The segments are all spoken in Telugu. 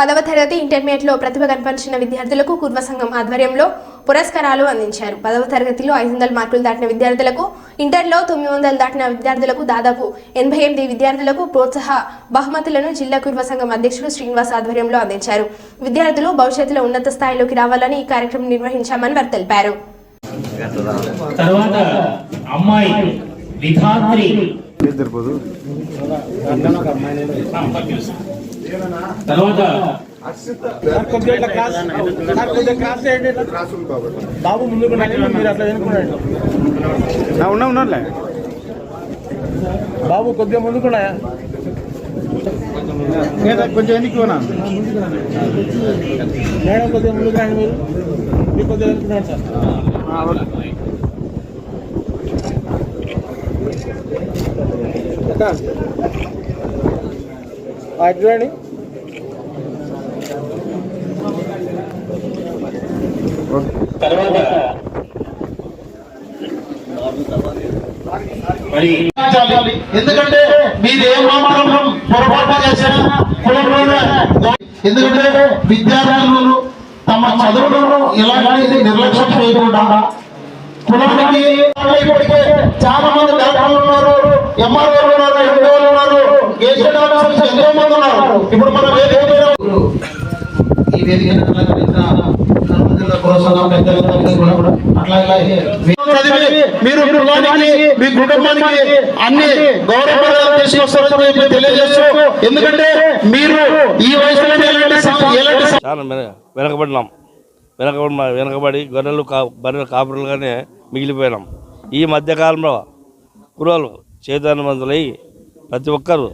పదవ తరగతి ఇంటర్మీడియట్లో ప్రతిభ కనపరిచిన విద్యార్థులకు కుర్వ సంఘం ఆధ్వర్యంలో పురస్కారాలు అందించారు. పదవ తరగతిలో ఐదు వందల మార్కులు దాటిన విద్యార్థులకు ఇంటర్లో తొమ్మిది వందలు దాటిన విద్యార్థులకు దాదాపు ఎనభై ఎనిమిది విద్యార్థులకు ప్రోత్సాహ బహుమతులను జిల్లా కుర్వ సంఘం అధ్యక్షుడు శ్రీనివాస్ ఆధ్వర్యంలో అందించారు. విద్యార్థులు భవిష్యత్తులో ఉన్నత స్థాయిలోకి రావాలని ఈ కార్యక్రమం నిర్వహించామని వారు తెలిపారు తర్వాత అమ్మాయి విధాత్రి తర్వాత కొద్దిగా ఇట్లా క్రాస్ సార్ కొద్దిగా క్రాస్ చేయండి బాబు ముందుకు రండి, మీరు అట్లా వెనుకున్నాడు ఉన్నా ఉన్నారులే బాబు కొద్దిగా ముందుకున్నాయా కొంచెం ఎన్నికి ఉన్నా మేడం కొద్దిగా ముందుకు రండి మీరు మీరు కొద్దిగా వెనుకున్నాడు సార్ అక్క. ఆ, ఇటు చూడండి ఎందుకంటే మీరు ఏ మాత్రం పొరపాటు చేసినా ఎందుకంటే విద్యార్థులు తమ చదువులను ఎలాగైతే నిర్లక్ష్యం చేయకుండా కులానికి ఇప్పటికే చాలా మంది డాక్టర్లు ఉన్నారు ఎంఆర్ఓ ఉన్నారు ఉన్నారు ఆఫీసర్స్ ఎంతో మంది ఉన్నారు. ఇప్పుడు మనం వేదిక మీద ఈ చదివి మీరు కులానికి మీ కుటుంబానికి అన్ని గౌరవ తీసుకొస్తారని చెప్పి తెలియజేస్తూ ఎందుకంటే మీరు ఈ వయసులో ఎలాంటి వెనకబడినాం వెనకబడి వెనకబడి గొర్రెలు కా బర్రెలు కాపురులుగానే మిగిలిపోయినాం. ఈ మధ్యకాలంలో కుర్రాలు చైతన్యవంతులై ప్రతి ఒక్కరూ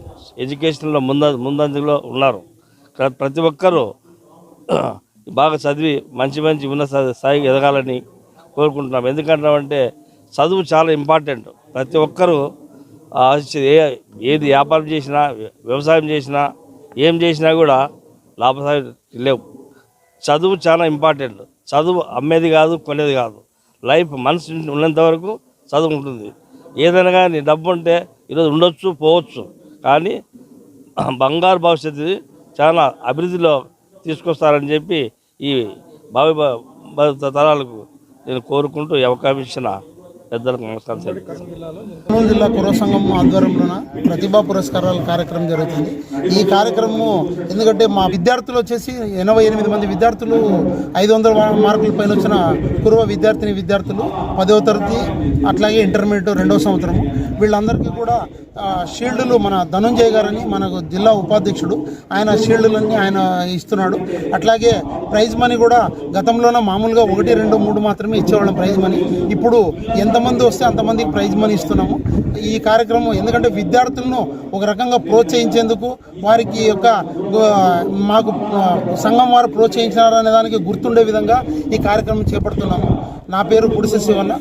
ఎడ్యుకేషన్లో ముంద ముందంజలో ఉన్నారు. ప్రతి ఒక్కరూ బాగా చదివి మంచి మంచి ఉన్న స్థాయికి ఎదగాలని కోరుకుంటున్నాం. ఎందుకంటామంటే చదువు చాలా ఇంపార్టెంట్. ప్రతి ఒక్కరూ ఏ ఏది వ్యాపారం చేసినా వ్యవసాయం చేసినా ఏం చేసినా కూడా లాభసాటి లేవు. చదువు చాలా ఇంపార్టెంట్. చదువు అమ్మేది కాదు కొనేది కాదు. లైఫ్ మనసు ఉన్నంత వరకు చదువు ఉంటుంది. ఏదైనా కానీ డబ్బు ఉంటే ఈరోజు ఉండొచ్చు పోవచ్చు. కానీ బంగారు భవిష్యత్తు చాలా అభివృద్ధిలో తీసుకొస్తారని చెప్పి ఈ భావి తరాలకు నేను కోరుకుంటూ ఈ అవకాశం ఇచ్చిన. పెద్దలకు నమస్కారం కర్నూలు జిల్లా కుర్ర సంఘం ఆధ్వర్యంలోన ప్రతిభా పురస్కారాల కార్యక్రమం జరుగుతుంది. ఈ కార్యక్రమం ఎందుకంటే మా విద్యార్థులు వచ్చేసి ఎనభై ఎనిమిది మంది విద్యార్థులు ఐదు వందల మార్కుల పైన వచ్చిన కురువ విద్యార్థిని విద్యార్థులు పదవ తరగతి అట్లాగే ఇంటర్మీడియట్ రెండవ సంవత్సరం వీళ్ళందరికీ కూడా షీల్డ్లు మన ధనుంజయ్ గారని మనకు జిల్లా ఉపాధ్యక్షుడు. ఆయన షీల్డ్లన్నీ ఆయన ఇస్తున్నాడు. అట్లాగే ప్రైజ్ మనీ కూడా గతంలోనే మామూలుగా ఒకటి రెండు మూడు మాత్రమే ఇచ్చేవాళ్ళం ప్రైజ్ మనీ. ఇప్పుడు ఎంత ఎంతమంది వస్తే అంతమందికి ప్రైజ్ మనీ ఇస్తున్నాము. ఈ కార్యక్రమం ఎందుకంటే విద్యార్థులను ఒక రకంగా ప్రోత్సహించేందుకు వారికి యొక్క మాకు సంఘం వారు ప్రోత్సహించినారనే దానికి గుర్తుండే విధంగా ఈ కార్యక్రమం చేపడుతున్నాము. నా పేరు గుడిసె శివన్న.